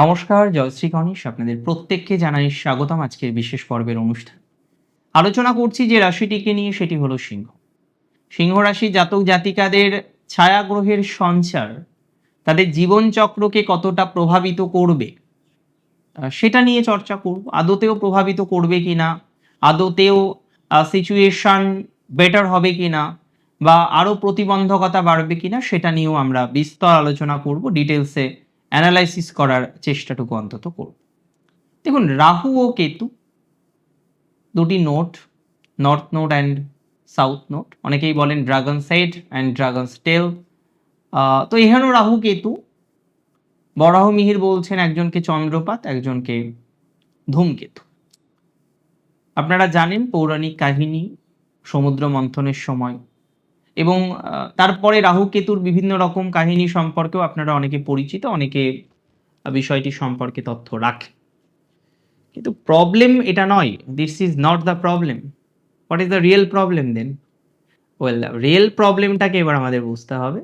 নমস্কার জয়শ্রী গণেশ। আপনাদের প্রত্যেককে জানাই স্বাগতম আজকের বিশেষ পর্বের অনুষ্ঠান। আলোচনা করছি যে রাশিটিকে নিয়ে, সেটি হলো সিংহ। সিংহ রাশি জাতক জাতিকাদের ছায়াগ্রহের সঞ্চার, তাদের জীবনচক্রকে কতটা প্রভাবিত করবে সেটা নিয়ে চর্চা করব। আদতেও প্রভাবিত করবে কিনা আদতেও সিচুয়েশন বেটার হবে কিনা বা আরও প্রতিবন্ধকতা বাড়বে কিনা সেটা নিয়েও আমরা বিস্তর আলোচনা করব। ডিটেলসে অ্যানালাইসিস করার চেষ্টাটুকু অন্তত করব দেখুন, রাহু ও কেতু, দুটি node, north node and south node, অনেকেই বলেন ড্রাগন সেট অ্যান্ড ড্রাগন স্টেল। তো এখানেও রাহু, কেতু, বরাহ মিহির বলছেন একজনকে চন্দ্রপাত, একজনকে ধূমকেতু। আপনারা জানেন পৌরাণিক কাহিনী সমুদ্র মন্থনের সময় এবং তারপরে রাহু কেতুর বিভিন্ন রকম কাহিনী সম্পর্কেও আপনারা অনেকে পরিচিত, অনেকে বিষয়টি সম্পর্কে তথ্য রাখেন কিন্তু প্রবলেম এটা নয় this is not the problem what is the real problem then well real প্রবলেমটাকে এবার আমাদের বুঝতে হবে।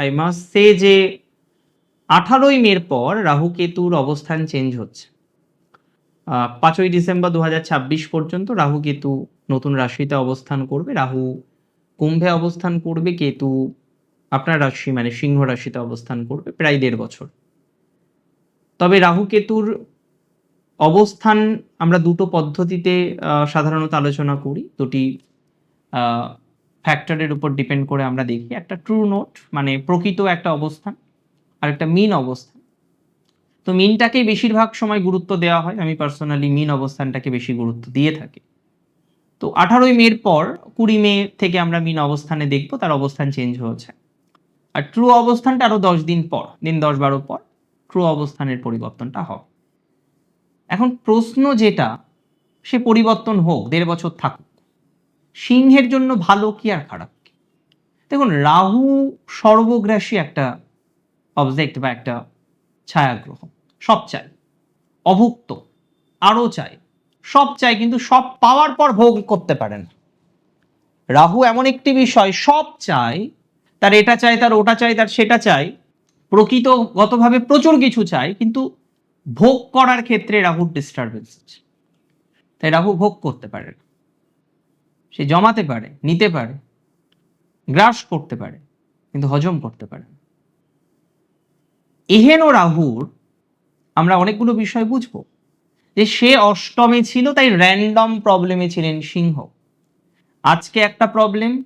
আই মাস্ট সে যে, আঠারোই মের পর রাহু কেতুর অবস্থান চেঞ্জ হচ্ছে। পাঁচই ডিসেম্বর দু হাজার ছাব্বিশ পর্যন্ত রাহু কেতু নতুন রাশিতে অবস্থান করবে। রাহু কুম্ভে অবস্থান করবে কেতু, আপনার রাশি মানে সিংহ রাশিতে অবস্থান করবে প্রায় দেড় বছর। তবে রাহু কেতুর অবস্থান আমরা দুটো পদ্ধতিতে সাধারণত আলোচনা করি। দুটি ফ্যাক্টরের উপর ডিপেন্ড করে আমরা দেখি। একটা ট্রু নোট মানে প্রকৃত একটা অবস্থান, আর একটা মিন অবস্থান। তো মিনটাকেই বেশিরভাগ সময় গুরুত্ব দেওয়া হয়। আমি পার্সোনালি মিন অবস্থানটাকে বেশি গুরুত্ব দিয়ে থাকি। তো আঠারোই মের পর কুড়ি মে থেকে আমরা মিন অবস্থানে দেখব, তার অবস্থান চেঞ্জ হয়েছে। আর ট্রু অবস্থানটা আরও দশ দিন পর, দিন দশ বারো পর ট্রু অবস্থানের পরিবর্তনটা হবে। এখন প্রশ্ন যেটা, সে পরিবর্তন হোক, দেড় বছর থাকুক, সিংহের জন্য ভালো কি আর খারাপ কি? দেখুন, রাহু সর্বগ্রাসী একটা অবজেক্ট বা একটা ছায়াগ্রহ, সব চাই। অভুক্ত আরও চাই, সব চাই, কিন্তু সব পাওয়ার পর ভোগ করতে পারে না। রাহু এমন একটি বিষয়, সব চাই তার এটা চায়, তার ওটা চাই তার সেটা চাই প্রকৃতগতভাবে প্রচুর কিছু চাই কিন্তু ভোগ করার ক্ষেত্রে রাহুর ডিস্টারবেন্স আছে। তাই রাহু ভোগ করতে পারে সে জমাতে পারে, নিতে পারে, গ্রাস করতে পারে, কিন্তু হজম করতে পারে এহেন রাহুর আমরা অনেকগুলো বিষয় বুঝব। যে সে অষ্টমে ছিল, তাই র্যান্ডম প্রবলেমে ছিলেন সিংহ। আজকে একটা প্রবলেম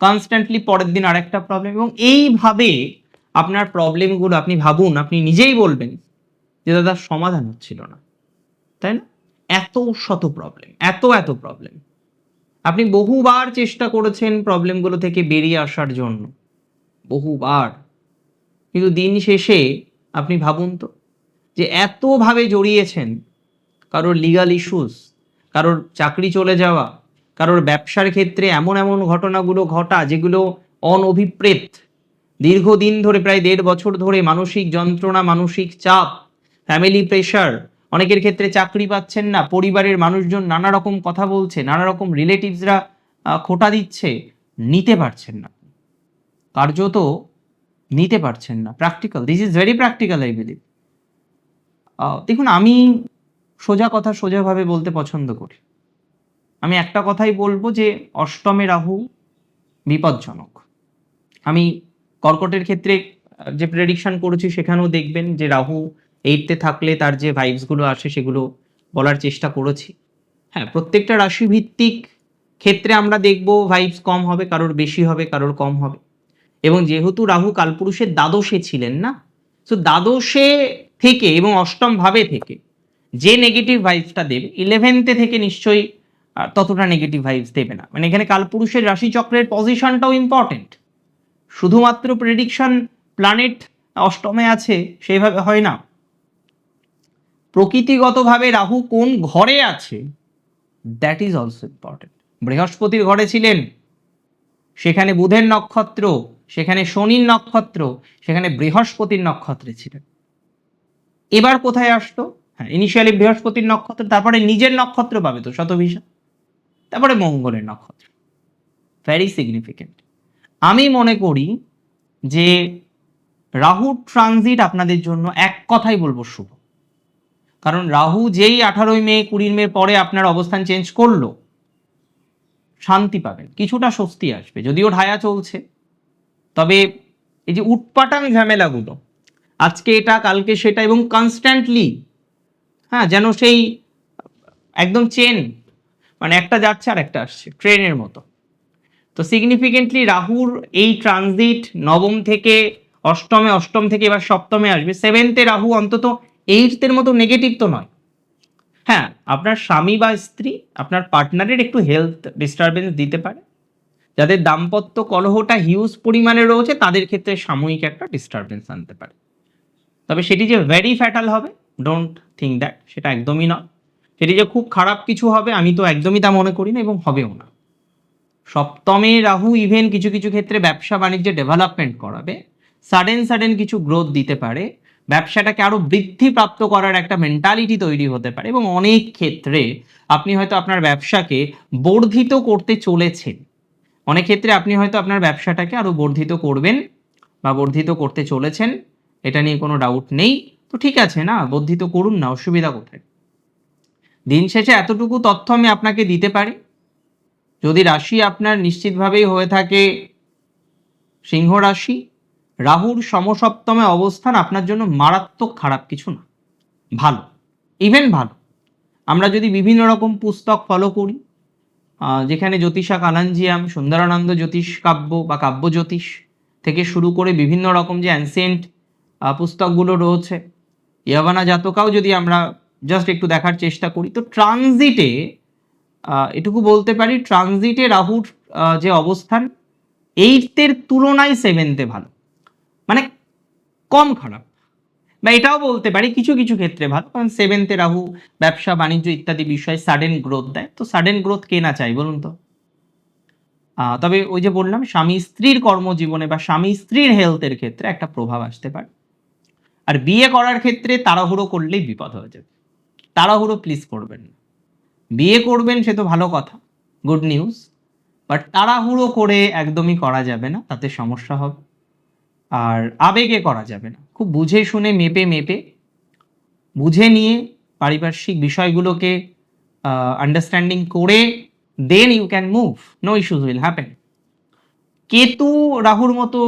কনস্ট্যান্টলি পরের দিন আরেকটা প্রবলেম এবং এইভাবে আপনার প্রবলেমগুলো আপনি ভাবুন, আপনি নিজেই বলবেন যে, দাদা, সমাধান হচ্ছিল না। তাই না? এত শত প্রবলেম এত এত প্রবলেম আপনি বহুবার চেষ্টা করেছেন প্রবলেমগুলো থেকে বেরিয়ে আসার জন্য। বহুবার। কিন্তু দিন শেষে আপনি ভাবুন তো যে, এতভাবে জড়িয়েছেন কারোর লিগাল ইস্যুস কারোর চাকরি চলে যাওয়া কারোর ব্যবসার ক্ষেত্রে এমন এমন ঘটনাগুলো ঘটা যেগুলো অনভিপ্রেত। দীর্ঘদিন ধরে, প্রায় দেড় বছর ধরে মানসিক যন্ত্রণা, মানসিক চাপ ফ্যামিলি প্রেশার অনেকের ক্ষেত্রে চাকরি পাচ্ছেন না, পরিবারের মানুষজন নানা রকম কথা বলছে, নানা রকম রিলেটিভসরা খোটা দিচ্ছে, নিতে পারছেন না। কার্যত নিতে পারছেন না practical this is very practical I believe দেখুন, আমি সোজা কথা সোজাভাবে বলতে পছন্দ করি। আমি একটা কথাই বলব যে অষ্টমে রাহু বিপজ্জনক। আমি কর্কটের ক্ষেত্রে যে প্রেডিকশন করেছি সেখানেও দেখবেন যে রাহু এইটতে থাকলে তার যে ভাইবসগুলো আসে সেগুলো বলার চেষ্টা করেছি। হ্যাঁ প্রত্যেকটা রাশি ভিত্তিক ক্ষেত্রে আমরা দেখব ভাইবস কম হবে, কারোর বেশি হবে, কারোর কম হবে। এবং যেহেতু রাহু কালপুরুষের দ্বাদশে ছিলেন না, তো দ্বাদশে থেকে এবং অষ্টম ভাবে থেকে যে নেগেটিভ ভাইবসটা দেবে ইলেভেন্থে থেকে নিশ্চয়ই ততটা নেগেটিভ ভাইবস দেবে না। মানে এখানে কালপুরুষের রাশিচক্রের পজিশনটাও ইম্পর্টেন্ট শুধুমাত্র প্রেডিকশন প্ল্যানেট অষ্টমে আছে, সেইভাবে হয় না। প্রকৃতিগতভাবে রাহু কোন ঘরে আছে দ্যাট ইজ অলসো ইম্পর্টেন্ট বৃহস্পতির ঘরে ছিলেন, সেখানে বুধের নক্ষত্র, সেখানে শনির নক্ষত্র, সেখানে বৃহস্পতির নক্ষত্রে ছিলেন। এবার কোথায় আসতো? হ্যাঁ ইনিশিয়ালি বৃহস্পতির নক্ষত্র, তারপরে নিজের নক্ষত্র পাবে তো শতভিষা তারপরে মঙ্গলের নক্ষত্র। ভেরি সিগনিফিকেন্ট আমি মনে করি যে রাহু ট্রানজিট আপনাদের জন্য এক কথাই বলব শুভ। কারণ রাহু যেই আঠারোই মে, কুড়ির মে পরে আপনার অবস্থান চেঞ্জ করল, শান্তি পাবেন। কিছুটা স্বস্তি আসবে। যদিও ঢায়া চলছে, তবে এই যে উটপাটাং ঝামেলাগুলো আজকে এটা, কালকে সেটা এবং কনস্ট্যান্টলি হ্যাঁ যেন সেই একদম চেন মানে একটা যাচ্ছে আর একটা আসছে, ট্রেনের মতো। তো সিগনিফিকেন্টলি রাহুর এই ট্রানজিট নবম থেকে অষ্টমে, অষ্টম থেকে এবার সপ্তমে আসবে। সেভেন্থে রাহু অন্তত এইটসের মতো নেগেটিভ তো নয়। হ্যাঁ আপনার স্বামী বা স্ত্রী, আপনার পার্টনারের একটু হেলথ ডিস্টারবেন্স দিতে পারে। যাদের দাম্পত্য কলহটা হিউজ পরিমাণে রয়েছে, তাদের ক্ষেত্রে সাময়িক একটা ডিস্টারবেন্স আনতে পারে। তবে সেটি যে ভেরি ফ্যাটাল হবে ডোন্ট থিঙ্ক দ্যাট সেটা একদমই নয়। সেটি যে খুব খারাপ কিছু হবে, আমি তো একদমই তা মনে করি না এবং হবেও না। সপ্তমে রাহু ইভেন কিছু কিছু ক্ষেত্রে ব্যবসা বাণিজ্যে ডেভেলপমেন্ট করাবে সাডেন সাডেন কিছু গ্রোথ দিতে পারে, ব্যবসাটাকে আরও বৃদ্ধিপ্রাপ্ত করার একটা মেন্টালিটি তৈরি হতে পারে এবং অনেক ক্ষেত্রে আপনি হয়তো আপনার ব্যবসাকে বর্ধিত করতে চলেছেন। অনেক ক্ষেত্রে আপনি হয়তো আপনার ব্যবসাটাকে আরও বর্ধিত করবেন বা বর্ধিত করতে চলেছেন, এটা নিয়ে কোনো ডাউট নেই। তো ঠিক আছে না, বর্ধিত করুন না, অসুবিধা কোথায়? দিন শেষে এতটুকু তথ্য আমি আপনাকে দিতে পারি? যদি রাশি আপনার নিশ্চিতভাবেই হয়ে থাকে সিংহ রাশি, রাহুর সমসপ্তমে অবস্থান আপনার জন্য মারাত্মক খারাপ কিছু না। ভালো ইভেন ভালো। আমরা যদি বিভিন্ন রকম পুস্তক ফলো করি যেখানে জ্যোতিষা কালাঞ্জিয়াম, সুন্দরানন্দ জ্যোতিষ কাব্য বা কাব্য জ্যোতিষ থেকে শুরু করে বিভিন্ন রকম যে অ্যানসেন্ট পুস্তকগুলো রয়েছে, ইয়াবানা জাতকাও যদি আমরা জাস্ট একটু দেখার চেষ্টা করি। তো ট্রানজিটে এটুকু বলতে পারি ট্রানজিটে রাহুর যে অবস্থান এইটের তুলনায় সেভেন্থে ভালো। মানে কম খারাপ। বা এটাও বলতে পারি, কিছু কিছু ক্ষেত্রে ভালো। কারণ সেভেন্থে রাহু, ব্যবসা, বাণিজ্য ইত্যাদি বিষয়ে সাডেন গ্রোথ দেয়। তো সাডেন গ্রোথ কে না চাই, বলুন তো? তবে ওই যে বললাম, স্বামী স্ত্রীর কর্মজীবনে বা স্বামী স্ত্রীর হেলথের ক্ষেত্রে একটা প্রভাব আসতে পারে। আর বিয়ে করার ক্ষেত্রে তাড়াহুড়ো করলেই বিপদ হয়ে যাবে। তাড়াহুড়ো প্লিজ করবেন না। বিয়ে করবেন সে তো ভালো কথা গুড নিউজ বাট তাড়াহুড়ো করে একদমই করা যাবে না, তাতে সমস্যা হবে। আর আবেগে করা যাবে না। খুব বুঝে শুনে, মেপে মেপে, বুঝে নিয়ে পারিপার্শ্বিক বিষয়গুলোকে আন্ডারস্ট্যান্ডিং করে then you can move no issues will happen Ketu রাহুর মতো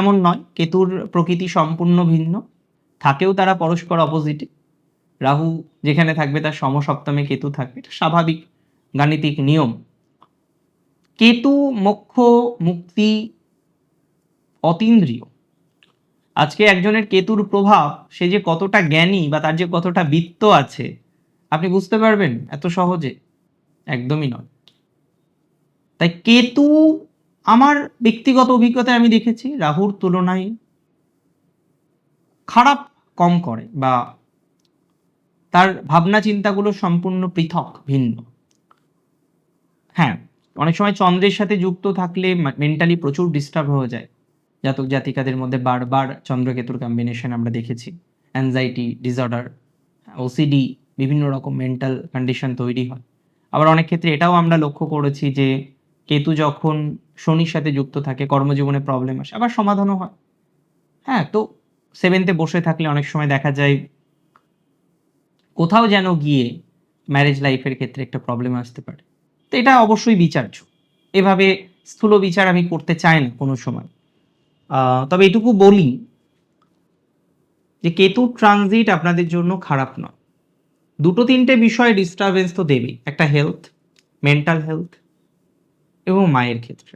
এমন নয়। কেতুর প্রকৃতি সম্পূর্ণ ভিন্ন। থাকেও তারা পরস্পর অপোজিটে রাহু যেখানে থাকবে, তার সমসপ্তমে কেতু থাকবে। এটা স্বাভাবিক গাণিতিক নিয়ম। কেতু মোক্ষ মুক্তি অতীন্দ্রিয়। আজকে একজনের কেতুর প্রভাব, সে যে কতটা জ্ঞানী বা তার যে কতটা বৃত্ত আছে, আপনি বুঝতে পারবেন এত সহজে? একদমই নয়। তাই কেতু আমার ব্যক্তিগত অভিজ্ঞতায় আমি দেখেছি, রাহুর তুলনায় খারাপ কম করে বা তার ভাবনা চিন্তাগুলো সম্পূর্ণ পৃথক, ভিন্ন। হ্যাঁ অনেক সময় চন্দ্রের সাথে যুক্ত থাকলে মেন্টালি প্রচুর ডিস্টার্ব হয়ে যায়। জাতক জাতিকাদের মধ্যে বারবার চন্দ্রকেতুর কম্বিনেশন আমরা দেখেছি। অ্যাংজাইটি ডিসঅর্ডার ওসিডি বিভিন্ন রকম মেন্টাল কন্ডিশন তৈরি হয়। আবার অনেক ক্ষেত্রে এটাও আমরা লক্ষ্য করেছি যে, কেতু যখন শনির সাথে যুক্ত থাকে, কর্মজীবনে প্রবলেম আসে, আবার সমাধানও হয়। হ্যাঁ তো সেভেন্থে বসে থাকলে অনেক সময় দেখা যায় কোথাও যেন গিয়ে ম্যারেজ লাইফের ক্ষেত্রে একটা প্রবলেম আসতে পারে। তো এটা অবশ্যই বিচার্য। এভাবে স্থূল বিচার আমি করতে চাই না কোনো সময়। তবে এটুকু বলি যে কেতু ট্রানজিট আপনাদের জন্য খারাপ নয়। দুটো তিনটে বিষয়ে ডিস্টারবেন্স তো দেবেই। একটা হেলথ মেন্টাল হেলথ এবং মায়ের ক্ষেত্রে।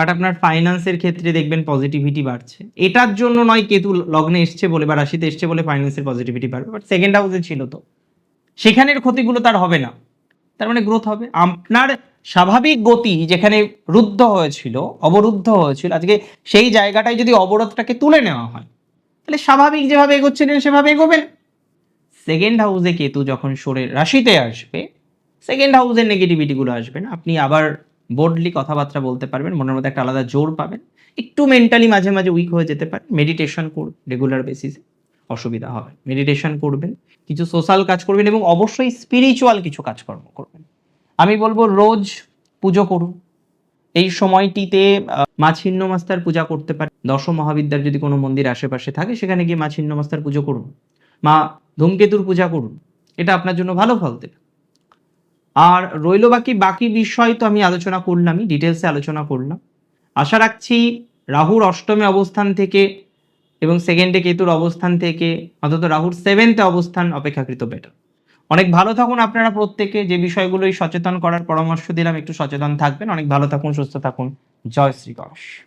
বাট আপনার ফাইন্যান্সের ক্ষেত্রে দেখবেন পজিটিভিটি বাড়ছে। এটার জন্য নয় কেতু লগ্নে এসছে বলে বা রাশিতে এসছে বলে ফাইন্যান্সের পজিটিভিটি বাড়বে। বাট সেকেন্ড হাউসে ছিল তো। সেখানের ক্ষতিগুলো তার হবে না। তার মানে গ্রোথ হবে। আপনার স্বাভাবিক গতি যেখানে রুদ্ধ হয়েছিল, অবরুদ্ধ হয়েছিল, আজকে সেই জায়গাটায় যদি অবরোধটাকে তুলে নেওয়া হয়, তাহলে স্বাভাবিক যেভাবে এগোচ্ছিলেন সেভাবে এগোবেন। সেকেন্ড হাউসে কেতু যখন সরে রাশিতে আসবে সেকেন্ড হাউসের নেগেটিভিটিগুলো আসবে না। আপনি আবার বোর্ডলি কথাবার্তা বলতে পারবেন, মনের মধ্যে একটা আলাদা জোর পাবেন, একটু মেন্টালি মাঝে মাঝে উইক হয়ে যেতে পারে মেডিটেশন করুন রেগুলার বেসিসে অসুবিধা হবে। মেডিটেশন করবেন, কিছু সোশ্যাল কাজ করবেন এবং অবশ্যই স্পিরিচুয়াল কিছু কাজকর্ম করবেন। আমি বলব রোজ পুজো করুন। এই সময়টিতে মা ছিন্ন মাস্তার পূজা করতে পারে দশ মহাবিদ্যার যদি কোনো মন্দির আশেপাশে থাকে, সেখানে গিয়ে মা ছিন্ন মাস্তার পুজো করুন। মা ধূমকেতুর পূজা করুন। এটা আপনার জন্য ভালো ফল দেবে। আর রইল বাকি বাকি বিষয় তো আমি আলোচনা করলামই ডিটেলসে আলোচনা করলাম। আশা রাখছি রাহুর অষ্টমে অবস্থান থেকে এবং সেকেন্ডে কেতুর অবস্থান থেকে, অন্তত রাহুর সেভেন্থে অবস্থান অপেক্ষাকৃত বেটার অনেক ভালো থাকুন আপনারা প্রত্যেকে, যে বিষয়গুলোই সচেতন করার পরামর্শ দিলাম, একটু সচেতন থাকবেন। অনেক ভালো থাকুন, সুস্থ থাকুন। জয় শ্রী গণেশ।